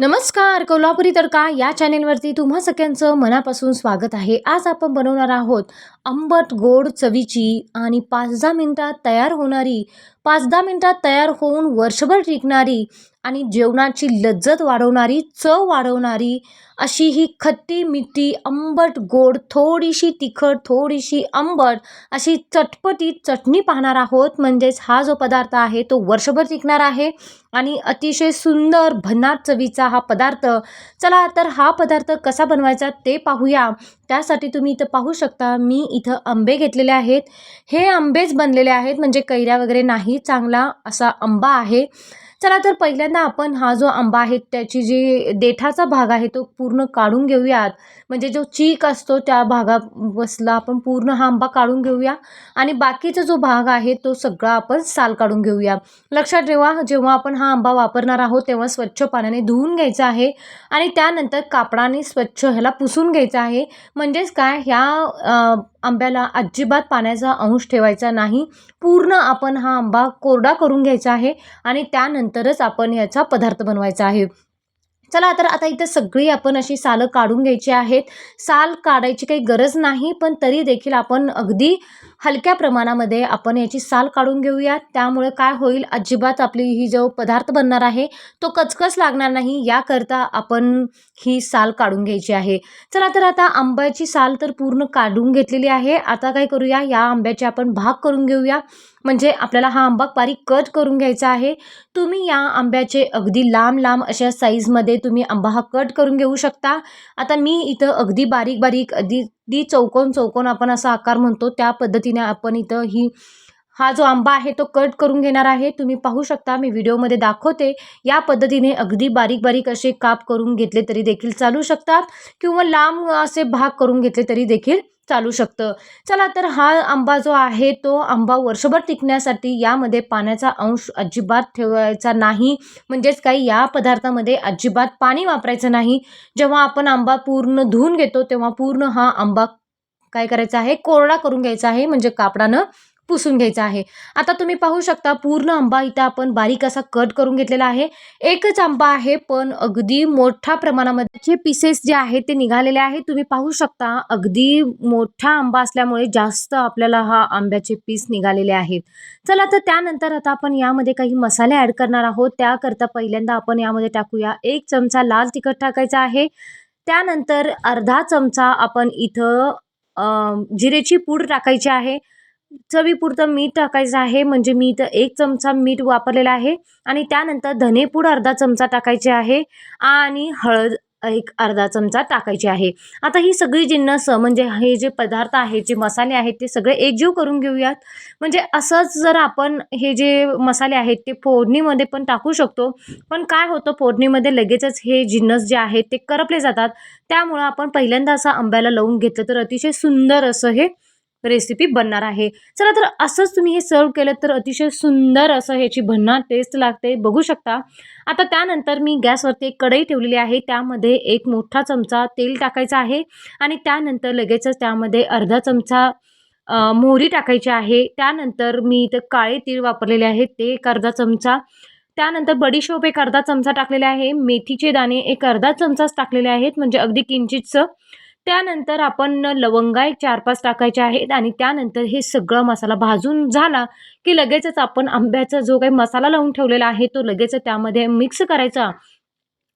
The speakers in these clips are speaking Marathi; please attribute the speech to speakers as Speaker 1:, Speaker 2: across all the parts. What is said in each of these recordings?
Speaker 1: नमस्कार कोल्हापुरी तडका या चॅनेलवरती तुम्हा सगळ्यांचं मनापासून स्वागत आहे. आज आपण बनवणार आहोत आंबट गोड चवीची आणि पाच दहा मिनटात तयार होणारी पाच दहा मिनटात तयार होऊन वर्षभर टिकणारी आणि जेवणाची लज्जत वाढवणारी चव वाढवणारी अशी ही खट्टी मिठी आंबट गोड थोडीशी तिखट थोडीशी आंबट अशी चटपटीत चटणी पाहणार आहोत. म्हणजेच हा जो पदार्थ आहे तो वर्षभर टिकणार आहे आणि अतिशय सुंदर भन्नाट चवीचा हा पदार्थ. चला तर हा पदार्थ कसा बनवायचा ते पाहूया. त्यासाठी तुम्ही इथं पाहू शकता मी इथं आंबे घेतलेले आहेत. हे आंबेच बनलेले आहेत म्हणजे कैऱ्या वगैरे नाही चांगला असा आंबा आहे. चला तर पहिल्यांदा आपण हा जो आंबा आहे त्याची जी देठाचा भाग आहे तो पूर्ण काढून घेऊयात. म्हणजे जो चीक असतो त्या भागा बसला आपण पूर्ण हा आंबा काढून घेऊया. आणि बाकीचा जो भाग आहे तो सगळा आपण साल काढून घेऊया. लक्षात ठेवा जेव्हा आपण हा आंबा वापरणार आहोत तेव्हा स्वच्छ पाण्याने धुवून घ्यायचा आहे. आणि त्यानंतर कापडाने स्वच्छ ह्याला पुसून घ्यायचा आहे. म्हणजेच काय ह्या आंब्याला अजिबात पाण्याचा अंश ठेवायचा नाही. पूर्ण आपण हा आंबा कोरडा करून घ्यायचा आहे. आणि त्यानंतरच आपण याचा पदार्थ बनवायचा आहे. चला तर आता इथं सगळी आपण अशी सालं काढून घ्यायची आहेत. साल काढायची काही गरज नाही पण तरी देखील आपण अगदी हलक्या प्रमाणामध्ये आपण याची साल काढून घेऊया. त्यामुळे काय होईल? अजिबात आपली ही जो पदार्थ बनणार आहे तो कचकच लागणार नाही. याकरता आपण ही साल काढून घ्यायची आहे. चला तर आता आंब्याची साल तर पूर्ण काढून घेतलेली आहे. आता काय करूया? या आंब्याचे आपण भाग करून घेऊया. म्हणजे आपल्याला हा आंबा बारीक कट करून घ्यायचा आहे. तुम्ही या आंब्याचे अगदी लांब लांब अशा साईजमध्ये तुम्ही आंबा हा कट करून घेऊ शकता. आता मी इथं अगदी बारीक बारीक अगदी दी चौकोन चौकोन आपण असा आकार म्हणतो त्या पद्धतीने आपण इथं ही हा जो आंबा आहे तो कट करून घेणार आहे. तुम्ही पाहू शकता मी व्हिडिओमध्ये दाखवते. या पद्धतीने अगदी बारीक बारीक असे काप करून घेतले तरी देखील चालू शकतात किंवा लांब असे भाग करून घेतले तरी देखील चालू शकतं. चला तर हा आंबा जो आहे तो आंबा वर्षभर टिकण्यासाठी यामध्ये पाण्याचा अंश अजिबात ठेवायचा नाही. म्हणजेच काही या पदार्थामध्ये अजिबात पाणी वापरायचं नाही. जेव्हा आपण आंबा पूर्ण धुवून घेतो तेव्हा पूर्ण हा आंबा काय करायचा आहे? कोरडा करून घ्यायचा आहे. म्हणजे कापडानं पुसून घ्यायचा आहे. आता तुम्ही पाहू शकता पूर्ण आंबा इथं आपण बारीक असा कट करून घेतलेला आहे. एकच आंबा आहे पण अगदी मोठ्या प्रमाणामध्ये जे पीसेस जे आहेत ते निघालेले आहेत तुम्ही पाहू शकता अगदी मोठा आंबा असल्यामुळे जास्त आपल्याला हा आंब्याचे पीस निघालेले आहेत. चला तर त्यानंतर आता आपण यामध्ये काही मसाले ॲड करणार आहोत. त्याकरता पहिल्यांदा आपण यामध्ये टाकूया. एक चमचा लाल तिखट टाकायचा आहे. त्यानंतर अर्धा चमचा आपण इथं जिरेची पूड टाकायची आहे. चवीपुरतं मीठ टाकायचं आहे. म्हणजे मी इथं एक चमचा मीठ वापरलेला आहे. आणि त्यानंतर धनेपूड अर्धा चमचा टाकायचे आहे. आणि हळद एक अर्धा चमचा टाकायची आहे. आता ही सगळी जिन्नस म्हणजे हे जे पदार्थ आहेत जे मसाले आहेत ते सगळे एकजीव करून घेऊयात. म्हणजे असंच जर आपण हे जे मसाले आहेत ते फोडणीमध्ये पण टाकू शकतो. पण काय होतं फोडणीमध्ये लगेचच हे जिन्नस जे आहेत ते करपले जातात. त्यामुळं आपण पहिल्यांदा असं आंब्याला लावून घेतलं तर अतिशय सुंदर असं हे रेसिपी बनणार आहे. चला तर असंच तुम्ही हे सर्व केलं तर अतिशय सुंदर असं ह्याची भन्नाट टेस्ट लागते. बघू शकता. आता त्यानंतर मी गॅसवरती एक कढई ठेवलेली आहे. त्यामध्ये एक मोठा चमचा तेल टाकायचा आहे आणि त्यानंतर लगेचच त्यामध्ये अर्धा चमचा मोहरी टाकायची आहे. त्यानंतर मी इथं काळे तीळ वापरलेले आहेत. ते एक अर्धा चमचा. त्यानंतर बडीशोप एक अर्धा चमचा टाकलेला आहे. मेथीचे दाणे एक अर्धा चमचाच टाकलेले आहेत. म्हणजे अगदी किंचितचं त्यानंतर आपण लवंगा एक चार पाच टाकायचे आहेत आणि त्यानंतर हे सगळं मसाला भाजून झाला की लगेचच आपण आंब्याचा जो काही मसाला लावून ठेवलेला आहे तो लगेच त्यामध्ये मिक्स करायचा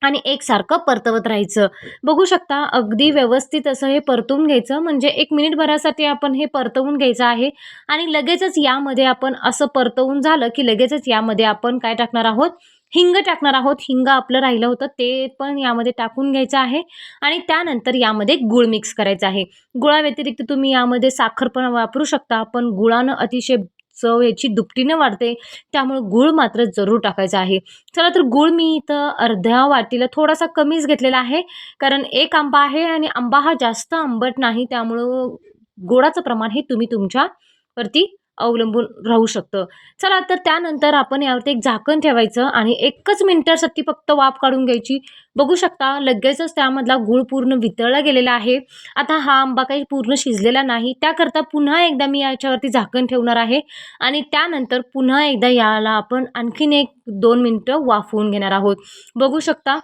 Speaker 1: आणि एकसारखं परतवत राहायचं. बघू शकता अगदी व्यवस्थित असं हे परतवून घ्यायचं. म्हणजे एक मिनिटभरासाठी आपण हे परतवून घ्यायचं आहे आणि लगेचच यामध्ये आपण असं परतवून झालं की लगेचच यामध्ये आपण काय टाकणार आहोत? हिंग टाकणार आहोत. हिंग आपलं राहिलं होतं. ते पण यामध्ये टाकून घ्यायचं आहे. आणि त्यानंतर यामध्ये गुळ मिक्स करायचं आहे. गुळाव्यतिरिक्त तुम्ही यामध्ये साखर पण वापरू शकता पण गुळानं अतिशय चव याची दुपटीनं वाढते. त्यामुळे गूळ मात्र जरूर टाकायचा आहे. चला तर गूळ मी इथं अर्ध्या वाटीला थोडासा कमीच घेतलेला आहे. कारण एक आंबा आहे आणि आंबा हा जास्त आंबट नाही. त्यामुळं गोडाचं प्रमाण हे तुम्ही तुमच्यावरती अवलंबून राहू शकतं. चला तर त्यानंतर आपण यावरती एक झाकण ठेवायचं आणि एकच मिनिटासाठी फक्त वाफ काढून घ्यायची. बघू शकता लगेचच त्यामधला गूळ पूर्ण वितळला गेलेला आहे. आता हा आंबा काही पूर्ण शिजलेला नाही. त्याकरता पुन्हा एकदा मी याच्यावरती झाकण ठेवणार आहे आणि त्यानंतर पुन्हा एकदा याला आपण आणखीन एक दोन मिनटं वाफवून घेणार आहोत. बघू शकता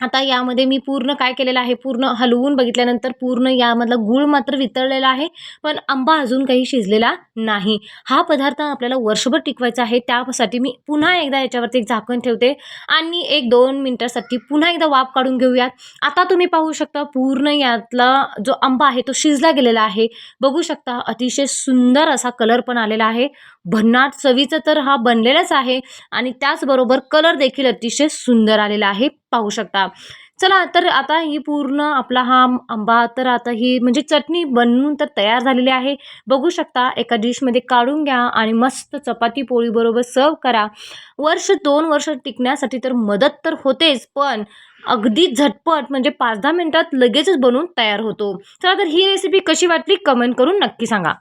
Speaker 1: आता यामध्ये मी पूर्ण काय केलेलं आहे? पूर्ण हलवून बघितल्यानंतर पूर्ण यामधला गूळ मात्र वितळलेला आहे पण आंबा अजून काही शिजलेला नाही. हा पदार्थ आपल्याला वर्षभर टिकवायचा आहे त्यासाठी मी पुन्हा एकदा याच्यावरती एक झाकण ठेवते आणि एक दोन मिनटासाठी पुन्हा एकदा वाफ काढून घेऊयात. आता तुम्ही पाहू शकता पूर्ण यातला जो आंबा आहे तो शिजला गेलेला आहे. बघू शकता अतिशय सुंदर असा कलर पण आलेला आहे. भन्नाट चवीचा तर हा बनलेलाच आहे आणि त्याचबरोबर कलर देखील अतिशय सुंदर आलेला आहे. पाहू शकता. चला तर आता ही पूर्ण आपला हा आंबा तर आता ही म्हणजे चटणी बनवून तर तयार झालेली आहे. बघू शकता एका डिशमध्ये काढून घ्या आणि मस्त चपाती पोळीबरोबर सर्व करा. वर्ष दोन वर्ष टिकण्यासाठी तर मदत तर होतेच पण अगदी झटपट म्हणजे पाच दहा मिनटात लगेचच बनवून तयार होतो. चला तर ही रेसिपी कशी वाटली कमेंट करून नक्की सांगा.